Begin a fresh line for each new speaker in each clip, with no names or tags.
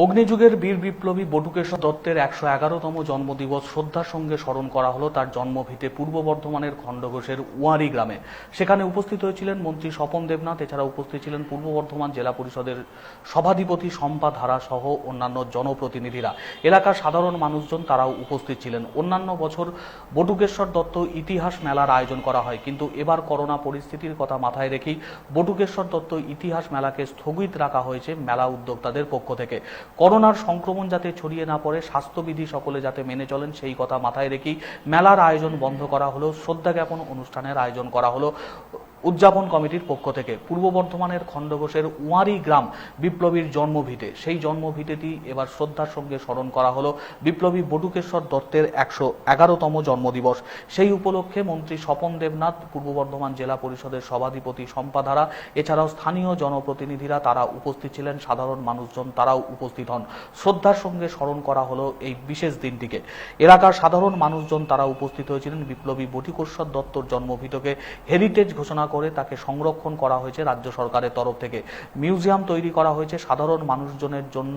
অগ্নিযুগের বীর বিপ্লবী বটুকেশ্বর দত্তের একশো এগারোতম জন্মদিবস শ্রদ্ধার সঙ্গে স্মরণ করা হলো তার জন্মভিটে পূর্ব বর্ধমানের খণ্ডঘোষের উয়ারি গ্রামে। সেখানে উপস্থিত হয়েছিলেন মন্ত্রী স্বপন দেবনাথ এছাড়া উপস্থিত ছিলেন পূর্ব বর্ধমান জেলা পরিষদের সভাধিপতি শম্পা ধারা সহ অন্যান্য জনপ্রতিনিধিরা। এলাকার সাধারণ মানুষজন তারাও উপস্থিত ছিলেন। অন্যান্য বছর বটুকেশ্বর দত্ত ইতিহাস মেলার আয়োজন করা হয়, কিন্তু এবার করোনা পরিস্থিতির কথা মাথায় রেখেই বটুকেশ্বর দত্ত ইতিহাস মেলাকে স্থগিত রাখা হয়েছে মেলা উদ্যোক্তাদের পক্ষ থেকে। করোনার সংক্রমণ যাতে ছড়িয়ে না পড়ে, স্বাস্থ্যবিধি সকলে যাতে মেনে চলেন, সেই কথা মাথায় রেখেই মেলার আয়োজন বন্ধ করা হলো শ্রদ্ধা জ্ঞাপন অনুষ্ঠানের আয়োজন করা হলো। উদযাপন কমিটির পক্ষ থেকে পূর্ব বর্ধমানের খণ্ডঘোষের উয়ারি গ্রাম বিপ্লবীর জন্মভিটে। সেই জন্মভিটেটি এবার শ্রদ্ধার সঙ্গে স্মরণ করা হলো বিপ্লবী বটুকেশ্বর দত্তের একশো এগারোতম জন্মদিবস। সেই উপলক্ষে মন্ত্রী স্বপন দেবনাথ, পূর্ব বর্ধমান জেলা পরিষদের সভাধিপতি সম্পাধারা এছাড়াও স্থানীয় জনপ্রতিনিধিরা তারা উপস্থিত ছিলেন, সাধারণ মানুষজন তারাও উপস্থিত হন। শ্রদ্ধার সঙ্গে স্মরণ করা হলো এই বিশেষ দিনটিকে। এলাকার সাধারণ মানুষজন তারা উপস্থিত হয়েছিলেন বিপ্লবী বটিকেশ্বর দত্তর জন্মভিটকে। হেরিটেজ ঘোষণা করে তাকে সংরক্ষণ করা হয়েছে রাজ্য সরকারের তরফ থেকে। মিউজিয়াম তৈরি করা হয়েছে সাধারণ মানুষজনের জন্য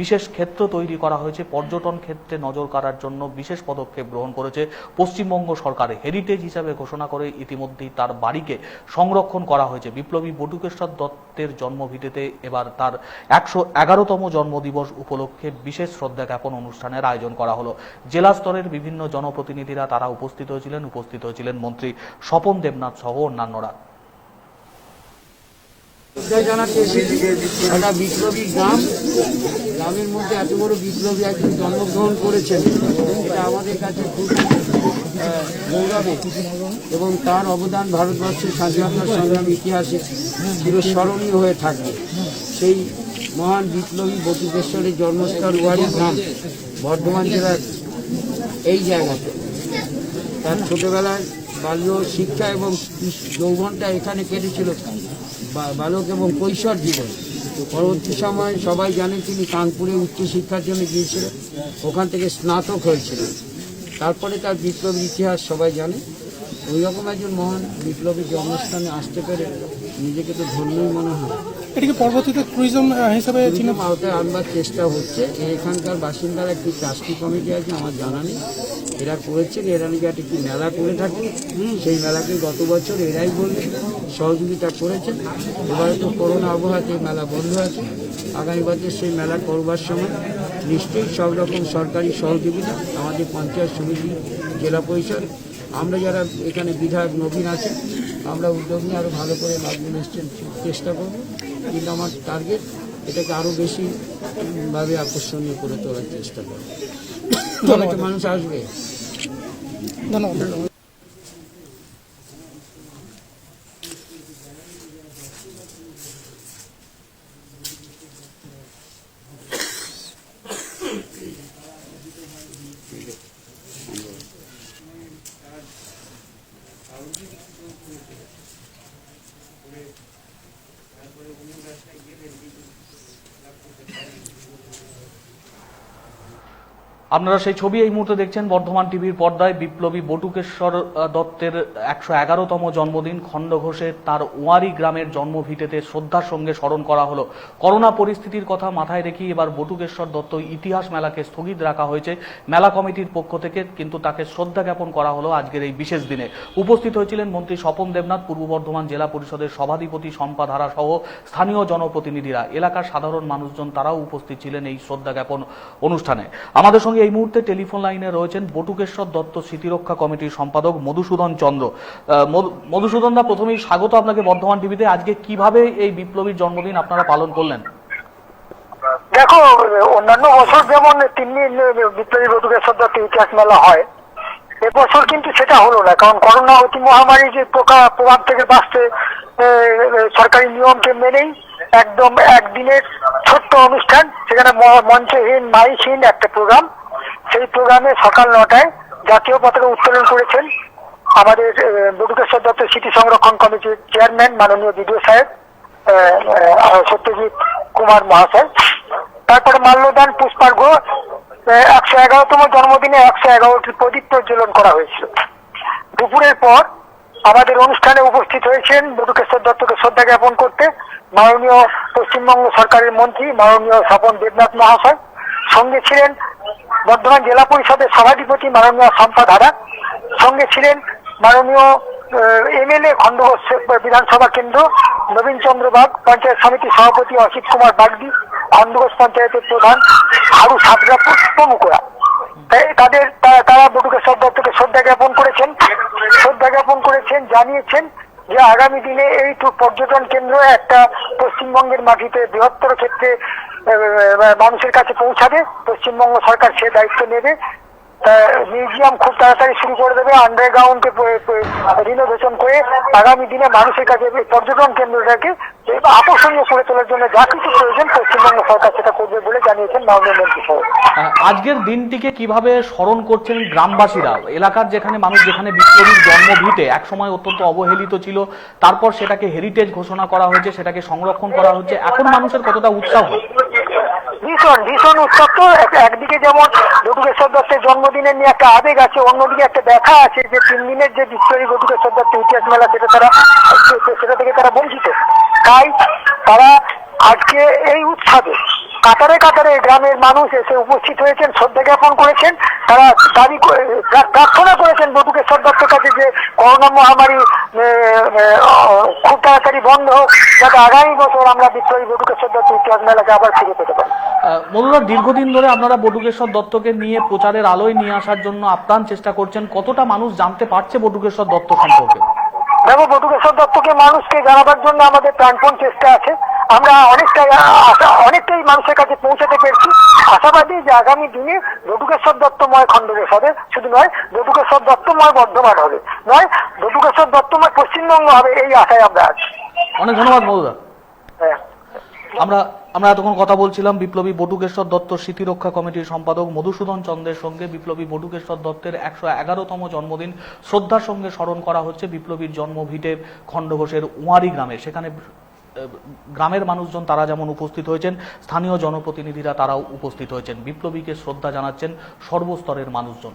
বিশেষ ক্ষেত্র তৈরি করা হয়েছে, পর্যটন ক্ষেত্রে নজর কাড়ার জন্য বিশেষ পদক্ষেপ গ্রহণ করেছে পশ্চিমবঙ্গ সরকার। হেরিটেজ হিসাবে ঘোষণা করে ইতিমধ্যেই তার বাড়িকে সংরক্ষণ করা হয়েছে। বিপ্লবী বটুকেশ্বর দত্তের জন্মভিটেতে এবার তার একশো এগারোতম জন্মদিবস উপলক্ষে বিশেষ শ্রদ্ধা জ্ঞাপন অনুষ্ঠানের আয়োজন করা হলো। জেলা স্তরের বিভিন্ন জনপ্রতিনিধিরা তারা উপস্থিত হয়েছিলেন। উপস্থিত হয়েছিলেন মন্ত্রী স্বপন দেবনাথ সহ অন্যান্যরা
একটা বিপ্লবী গ্রাম গ্রামের মধ্যে এত বড় বিপ্লবী একজন জন্মগ্রহণ করেছেন। এটা আমাদের কাছে খুব আহ, গৌরবের এবং তার অবদান ভারতবর্ষের স্বাধীনতা সংগ্রাম ইতিহাসে চিরস্মরণীয় হয়ে থাকবে। সেই মহান বিপ্লবী বটুকেশ্বরের জন্মস্থল ওয়ারি গ্রাম বর্ধমান জেলার এই জায়গাতে। তার ছোটবেলায় বাল্য শিক্ষা এবং যৌবনটা এখানে কেটেছিল বালক এবং কৈশোর জীবন। পরবর্তী সময় সবাই জানে তিনি কানপুরে উচ্চশিক্ষার জন্য গিয়েছিলেন। ওখান থেকে স্নাতক হয়েছিলেন। তারপরে তার বিপ্লবী ইতিহাস সবাই জানে। ওই রকম একজন মহান বিপ্লবী জন্মস্থানে আসতে পেরে নিজেকে তো ধন্যই মনে হয়।
এটিকে পরবর্তীতে ট্যুরিজম হিসাবে চিহ্ন
আওতায় আনবার চেষ্টা হচ্ছে। এখানকার বাসিন্দারা একটি ট্রাস্টি কমিটি আছে আমার জানা নেই। এরা করেছেন এরা নাকি একটা একটি মেলা করে থাকে। সেই মেলাকে গত বছর এরাই বললেন সহযোগিতা করেছেন। এবারে তো করোনা আবহাওয়াতে মেলা বন্ধ আছে। আগামী বছর সেই মেলা করবার সময় নিশ্চয়ই সব রকম সরকারি সহযোগিতা আমাদের পঞ্চায়েত সমিতি জেলা পরিষদ আমরা যারা এখানে বিধায়ক নবীন আছেন আমরা উদ্যোগ নিয়ে আরও ভালো করে চেষ্টা করব। কিন্তু আমার টার্গেট এটাকে আরও বেশি ভাবে আকর্ষণীয় করে তোলার চেষ্টা করব। অনেক মানুষ আসবে।
ধন্যবাদ। Gracias.
আপনারা সেই ছবি এই মুহূর্তে দেখছেন বর্ধমান টিভির পর্দায় বিপ্লবী বটুকেশ্বর দত্তের একশো এগারোতম জন্মদিন। খণ্ডঘোষের তার ওয়ারি গ্রামের জন্মভিটেতে শ্রদ্ধার সঙ্গে স্মরণ করা হলো। করোনা পরিস্থিতির কথা মাথায় রেখে এবার বটুকেশ্বর দত্ত ইতিহাস মেলাকে স্থগিত রাখা হয়েছে মেলা কমিটির পক্ষ থেকে, কিন্তু তাকে শ্রদ্ধা জ্ঞাপন করা হলো আজকের এই বিশেষ দিনে। উপস্থিত হয়েছিলেন মন্ত্রী স্বপন দেবনাথ, পূর্ব বর্ধমান জেলা পরিষদের সভাধিপতি শম্পা ধারা সহ স্থানীয় জনপ্রতিনিধিরা। এলাকার সাধারণ মানুষজন তারাও উপস্থিত ছিলেন এই শ্রদ্ধা জ্ঞাপন অনুষ্ঠানে। আমাদের সঙ্গে এই মুহূর্তে টেলিফোন লাইনে রয়েছেন বটুকেশ্বর দত্ত, স্মৃতিরক্ষা কমিটির সম্পাদক মধুসূদন চন্দ্র। মধুসূদন দা, প্রথমেই স্বাগত আপনাকে বর্ধমান টিভিতে। আজকে কীভাবে এই বিপ্লবীর জন্মদিন আপনারা পালন করলেন?
দেখো, অন্যান্য বছর যেমন তিন বিপ্লবী বধুকেশ্বর দত্ত ইতিহাস মেলা হয় এবছর কিন্তু সেটা হলো না, কারণ করোনা অতি মহামারী যে প্রকা, প্রভাব থেকে বাঁচতে সরকারি নিয়মকে মেনেই একদম একদিনের ছোট্ট অনুষ্ঠান, সেখানে মঞ্চহীন, মাইকহীন একটা প্রোগ্রাম। সেই প্রোগ্রামে সকাল নটায় জাতীয় পতাকা উত্তোলন করেছেন আমাদের বটুকেশ্বর দত্ত স্মৃতি সংরক্ষণ কমিটির চেয়ারম্যান মাননীয় বিডিও সাহেব সত্যজিৎ কুমার মহাশয়। তারপরে মাল্যদান পুষ্পার্ঘ একশো এগারোতম জন্মদিনে একশো এগারোটি প্রদীপ প্রজ্বলন করা হয়েছিল। দুপুরের পর আমাদের অনুষ্ঠানে উপস্থিত হয়েছেন বটুকেশ্বর দত্তকে শ্রদ্ধা জ্ঞাপন করতে মাননীয় পশ্চিমবঙ্গ সরকারের মন্ত্রী মাননীয় স্বপন দেবনাথ মহাশয়। সঙ্গে ছিলেন বর্ধমান জেলা পরিষদের সভাধিপতি মাননীয় শম্পা ধারা, সঙ্গে ছিলেন মাননীয় এমএলএ খণ্ডঘোষ বিধানসভা কেন্দ্র নবীন চন্দ্র বাগ, পঞ্চায়েত সমিতির সভাপতি অসিত কুমার বাগদি, খণ্ডঘোষ পঞ্চায়েতের প্রধান হারু সাবরা প্রমুখরা তাদের তারা বটুকেশ্বর দত্তকে শ্রদ্ধা জ্ঞাপন করেছেন। শ্রদ্ধা জ্ঞাপন করেছেন, জানিয়েছেন যে আগামী দিনে এই পর্যটন কেন্দ্র একটা পশ্চিমবঙ্গের মাটিতে বৃহত্তর ক্ষেত্রে মানুষের কাছে পৌঁছাবে। পশ্চিমবঙ্গ সরকার সে দায়িত্ব নেবে। মিউজিয়াম খুব তাড়াতাড়ি শুরু করে দেবে আন্ডারগ্রাউন্ডকে রিনোভেশন করে আগামী দিনে মানুষের কাছে পর্যটন কেন্দ্রটাকে আকর্ষণীয় করে তোলার জন্য যা কিছু প্রয়োজন পশ্চিমবঙ্গ সরকার সেটা করবে বলে জানিয়েছেন মাননীয় মন্ত্রী
আজকের দিনটিকে কীভাবে স্মরণ করছেন গ্রামবাসীরা? এলাকার যেখানে মানুষ যেখানে বিপ্লবীর জন্মভিটে একসময় অত্যন্ত অবহেলিত ছিল, তারপর সেটাকে হেরিটেজ ঘোষণা করা হয়েছে, সেটাকে সংরক্ষণ করা হচ্ছে, এখন মানুষের কতটা উৎসাহ?
ভীষণ ভীষণ উত্তপ্ত। এক- একদিকে যেমন বটুকেশ্বর দত্তের জন্মদিনের নিয়ে একটা আবেগ আছে, অন্যদিকে একটা দেখা আছে যে তিন দিনের যে বিশ্বরী বটুকেশ্বর দত্তের ইতিহাস মেলা সেটা তারা সেটা থেকে তারা বঞ্চিত। তাই তারা আজকে এই উৎসবে কাতারে কাতারে গ্রামের মানুষ এসে উপস্থিত হয়েছেন, শ্রদ্ধা জ্ঞাপন করেছেন। তারা দাবি প্রার্থনা করেছেন বটুকেশ্বর দত্তের কাছে যে করোনা মহামারী খুব তাড়াতাড়ি বন্ধ হোক, যাতে আগামী বছর আমরা বিপ্লবী বটুকেশ্বর দত্ত ইতিহাস মেলাকে আবার ফিরে পেতে পারি।
আহ, দীর্ঘদিন ধরে আপনারা বটুকেশ্বর দত্তকে নিয়ে প্রচারের আলোয় নিয়ে আসার জন্য আপ্রাণ চেষ্টা করছেন। কতটা মানুষ জানতে পারছে বটুকেশ্বর দত্ত সম্পর্কে?
দেখো বটুকেশ্বর দত্তকে মানুষকে জানাবার জন্য আমাদের প্রাণপণ চেষ্টা আছে। আমরা অনেকটাই আশা- অনেকটাই মানুষের কাছে পৌঁছাতে পেরেছি। আশাবাদী যে আগামী দিনে বটুকেশ্বর দত্তময় খণ্ডদেশ হবে। শুধু নয় বটুকেশ্বর দত্তময় বর্ধমান হবে। নয় বটুকেশ্বর দত্তময় পশ্চিমবঙ্গ হবে এই আশায় আমরা আছি।
অনেক ধন্যবাদ মধুরা
হ্যাঁ।
আমরা আমরা এতক্ষণ কথা বলছিলাম বিপ্লবী বটুকেশ্বর দত্ত স্মৃতিরক্ষা কমিটির সম্পাদক মধুসূদন চন্দ্রের সঙ্গে। বিপ্লবী বটুকেশ্বর দত্তের একশো এগারোতম জন্মদিন শ্রদ্ধার সঙ্গে স্মরণ করা হচ্ছে বিপ্লবীর জন্মভিটে খণ্ডঘোষের উঁয়ারি গ্রামে। সেখানে গ্রামের মানুষজন তারা যেমন উপস্থিত হয়েছেন, স্থানীয় জনপ্রতিনিধিরা তারাও উপস্থিত হয়েছেন। বিপ্লবীকে শ্রদ্ধা জানাচ্ছেন সর্বস্তরের মানুষজন।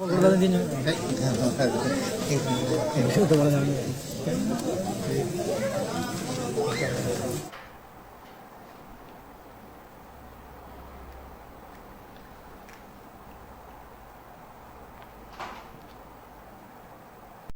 よかった。